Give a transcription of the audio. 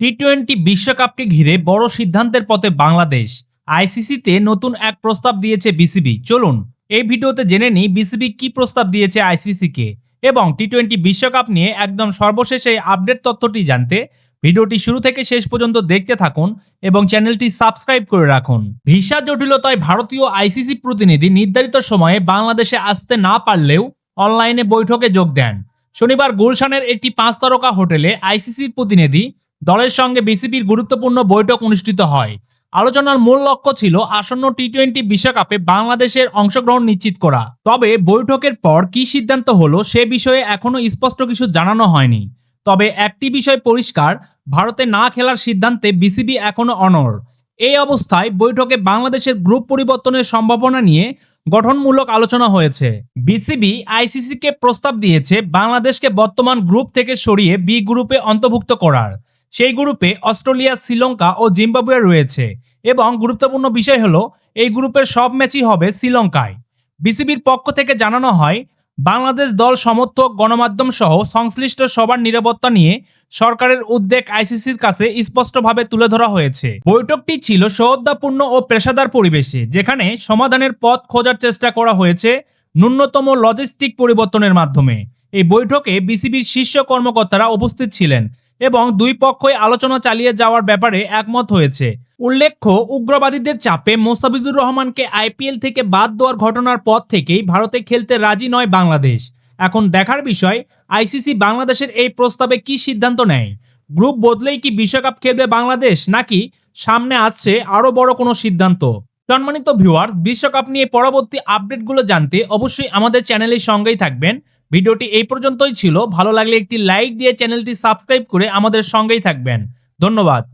T twenty বিশ্বকাপকে ঘিরে বড় সিদ্ধান্তের পথে বাংলাদেশ। আইসিসিতে নতুন এক প্রস্তাব দিয়েছে বিসিবি চলুন, এই ভিডিওতে জেনে নিই বিসিবি কি প্রস্তাব দিয়েছে আইসিসিকে এবং টি টোয়েন্টি বিশ্বকাপ নিয়ে একদম সর্বশেষ এই আপডেট তথ্যটি জানতে ভিডিওটি শুরু থেকে শেষ পর্যন্ত দেখতে থাকুন এবং চ্যানেলটি সাবস্ক্রাইব করে রাখুন। ভিসা জটিলতায় ভারতীয় আইসিসি প্রতিনিধি নির্ধারিত সময়ে বাংলাদেশে আসতে না পারলেও অনলাইনে বৈঠকে যোগ দেন। শনিবার গুলশানের একটি পাঁচ তারকা হোটেলে আইসিসির প্রতিনিধি দলের সঙ্গে বিসিবির গুরুত্বপূর্ণ বৈঠক অনুষ্ঠিত হয়। আলোচনার মূল লক্ষ্য ছিল আসন্ন টি টোয়েন্টি বিশ্বকাপে বাংলাদেশের অংশগ্রহণ নিশ্চিত করা। তবে বৈঠকের পর কি সিদ্ধান্ত হলো সে বিষয়ে এখনও স্পষ্ট কিছু জানানো হয়নি। তবে একটি বিষয় পরিষ্কার, ভারতে না খেলার সিদ্ধান্তে বিসিবি এখনও অনড়। এই অবস্থায় বৈঠকে বাংলাদেশের গ্রুপ পরিবর্তনের সম্ভাবনা নিয়ে গঠনমূলক আলোচনা হয়েছে। বিসিবি আইসিসিকে প্রস্তাব দিয়েছে বাংলাদেশকে বর্তমান গ্রুপ থেকে সরিয়ে বি গ্রুপে অন্তর্ভুক্ত করার। সেই গ্রুপে অস্ট্রেলিয়া, শ্রীলঙ্কা ও জিম্বাবুয়ে রয়েছে এবং গুরুত্বপূর্ণ বিষয় হলো, এই গ্রুপের সব ম্যাচই হবে শ্রীলঙ্কায়। বিসিবির পক্ষ থেকে জানানো হয়, বাংলাদেশ দল সমর্থক গণমাধ্যম সহ সংশ্লিষ্ট সবার নিরাপত্তা নিয়ে সরকারের উদ্বেগ আইসিসির কাছে স্পষ্টভাবে তুলে ধরা হয়েছে। বৈঠকটি ছিল সৌহার্দ্যপূর্ণ ও পেশাদার পরিবেশে, যেখানে সমাধানের পথ খোঁজার চেষ্টা করা হয়েছে ন্যূনতম লজিস্টিক পরিবর্তনের মাধ্যমে। এই বৈঠকে বিসিবির শীর্ষ কর্মকর্তারা উপস্থিত ছিলেন। এবং দুই পক্ষই আলোচনা চালিয়ে যাওয়ার ব্যাপারে একমত হয়েছে। উল্লেখ্য, উগ্রবাদীদের চাপে মোস্তাফিজুর রহমানকে আইপিএল থেকে বাদ দেওয়ার ঘটনার পর থেকেই ভারতে খেলতে রাজি নয় বাংলাদেশ। এখন দেখার বিষয়, আইসিসি বাংলাদেশের এই প্রস্তাবে কি সিদ্ধান্ত নেয়? গ্রুপ বদলেই কি বিশ্বকাপ খেলবে বাংলাদেশ, নাকি সামনে আসছে আরও বড় কোনো সিদ্ধান্ত? সম্মানিত ভিউয়ার্স বিশ্বকাপ নিয়ে পরবর্তী আপডেটগুলো জানতে অবশ্যই আমাদের চ্যানেলের সঙ্গেই থাকবেন। ভিডিওটি এই পর্যন্তই ছিল। ভালো লাগলে একটি লাইক দিয়ে চ্যানেলটি সাবস্ক্রাইব করে আমাদের সঙ্গেই থাকবেন। ধন্যবাদ।